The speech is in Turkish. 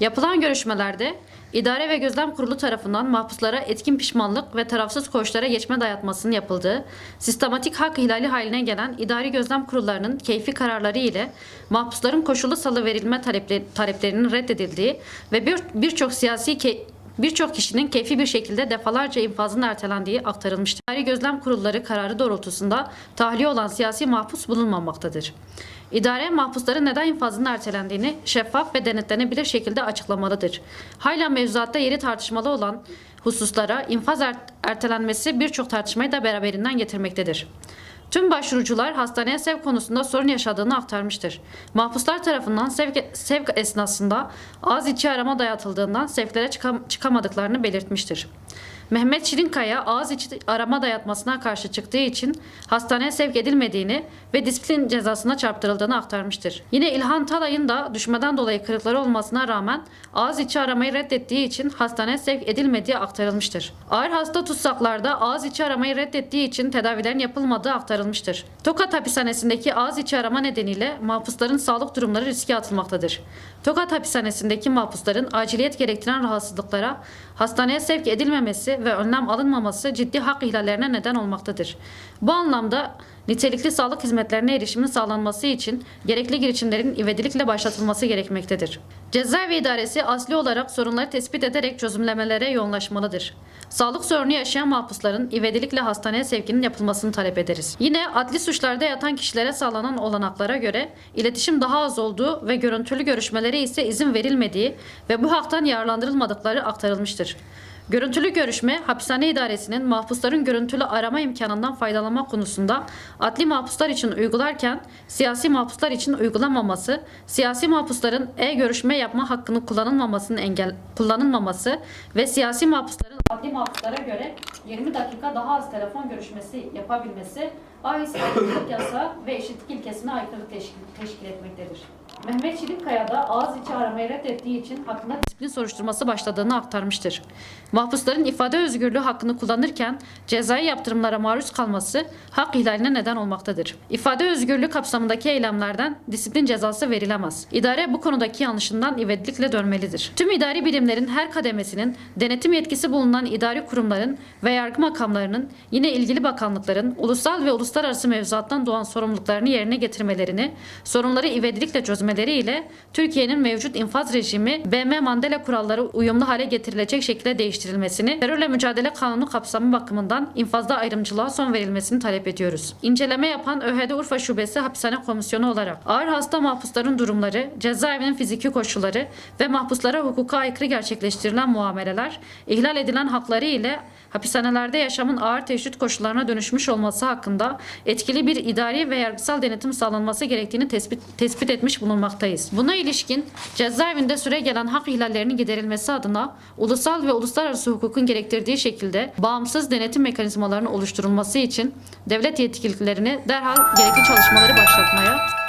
Yapılan görüşmelerde İdare ve Gözlem Kurulu tarafından mahpuslara etkin pişmanlık ve tarafsız koğuşlara geçme dayatmasının yapıldığı, sistematik hak ihlali haline gelen idari gözlem kurullarının keyfi kararları ile mahpusların koşullu salı verilme talepleri- taleplerinin reddedildiği ve bir- birçok siyasi Birçok kişinin keyfi bir şekilde defalarca infazın ertelendiği aktarılmıştır. İdari gözlem kurulları kararı doğrultusunda tahliye olan siyasi mahpus bulunmamaktadır. İdare mahpusların neden infazın ertelendiğini şeffaf ve denetlenebilir şekilde açıklamalıdır. Hala mevzuatta yeri tartışmalı olan hususlara infaz er- ertelenmesi birçok tartışmayı da beraberinden getirmektedir. Tüm başvurucular hastaneye sevk konusunda sorun yaşadığını aktarmıştır. Mahpuslar tarafından sevk, sevk esnasında ağız içi arama dayatıldığından sevklere çıkam- çıkamadıklarını belirtmiştir. Mehmet Şirinkaya ağız içi arama dayatmasına karşı çıktığı için hastaneye sevk edilmediğini ve disiplin cezasına çarptırıldığını aktarmıştır. Yine İlhan Talay'ın da düşmeden dolayı kırıkları olmasına rağmen ağız içi aramayı reddettiği için hastaneye sevk edilmediği aktarılmıştır. Ağır hasta tutsaklarda ağız içi aramayı reddettiği için tedavilerin yapılmadığı aktarılmıştır. Tokat hapishanesindeki ağız içi arama nedeniyle mahpusların sağlık durumları riske atılmaktadır. Tokat hapishanesindeki mahpusların aciliyet gerektiren rahatsızlıklara hastaneye sevk edilmemesi ve önlem alınmaması ciddi hak ihlallerine neden olmaktadır. Bu anlamda nitelikli sağlık hizmetlerine erişimin sağlanması için gerekli girişimlerin ivedilikle başlatılması gerekmektedir. Cezaevi idaresi asli olarak sorunları tespit ederek çözümlemelere yoğunlaşmalıdır. Sağlık sorunu yaşayan mahpusların ivedilikle hastaneye sevkinin yapılmasını talep ederiz. Yine adli suçlarda yatan kişilere sağlanan olanaklara göre iletişim daha az olduğu ve görüntülü görüşmelere ise izin verilmediği ve bu haktan yararlandırılmadıkları aktarılmıştır. Görüntülü görüşme, hapishane idaresinin mahpusların görüntülü arama imkanından faydalanma konusunda adli mahpuslar için uygularken siyasi mahpuslar için uygulamaması, siyasi mahpusların e-görüşme yapma hakkını kullanılmamasının engel kullanılmaması ve siyasi mahpusların adli mahpuslara göre 20 dakika daha az telefon görüşmesi yapabilmesi bahis yasağı ve eşitlik ilkesine aykırı teşkil, teşkil etmektedir. Mehmet Çelikkaya da ağız içi aramayı reddettiği için hakkında disiplin soruşturması başladığını aktarmıştır. Mahpusların ifade özgürlüğü hakkını kullanırken cezai yaptırımlara maruz kalması hak ihlaline neden olmaktadır. İfade özgürlüğü kapsamındaki eylemlerden disiplin cezası verilemez. İdare bu konudaki yanlışından ivedilikle dönmelidir. Tüm idari birimlerin her kademesinin denetim yetkisi bulunan idari kurumların ve yargı makamlarının yine ilgili bakanlıkların ulusal ve uluslararası mevzuattan doğan sorumluluklarını yerine getirmelerini, sorunları ivedilikle çözmeleriyle Türkiye'nin mevcut infaz rejimi BM Mandela kuralları uyumlu hale getirilecek şekilde değiştirilmesini, terörle mücadele kanunu kapsamı bakımından infazda ayrımcılığa son verilmesini talep ediyoruz. İnceleme yapan ÖHD Urfa Şubesi Hapishane Komisyonu olarak ağır hasta mahpusların durumları, cezaevinin fiziki koşulları ve mahpuslara hukuka aykırı gerçekleştirilen muameleler, ihlal edilen hakları ile hapishanelerde yaşamın ağır teşvik koşullarına dönüşmüş olması hakkında etkili bir idari ve yargısal denetim sağlanması gerektiğini tespit, tespit etmiş bulunmaktayız. Buna ilişkin cezaevinde süre gelen hak ihlallerinin giderilmesi adına ulusal ve uluslararası hukukun gerektirdiği şekilde bağımsız denetim mekanizmalarının oluşturulması için devlet yetkililerini derhal gerekli çalışmaları başlatmaya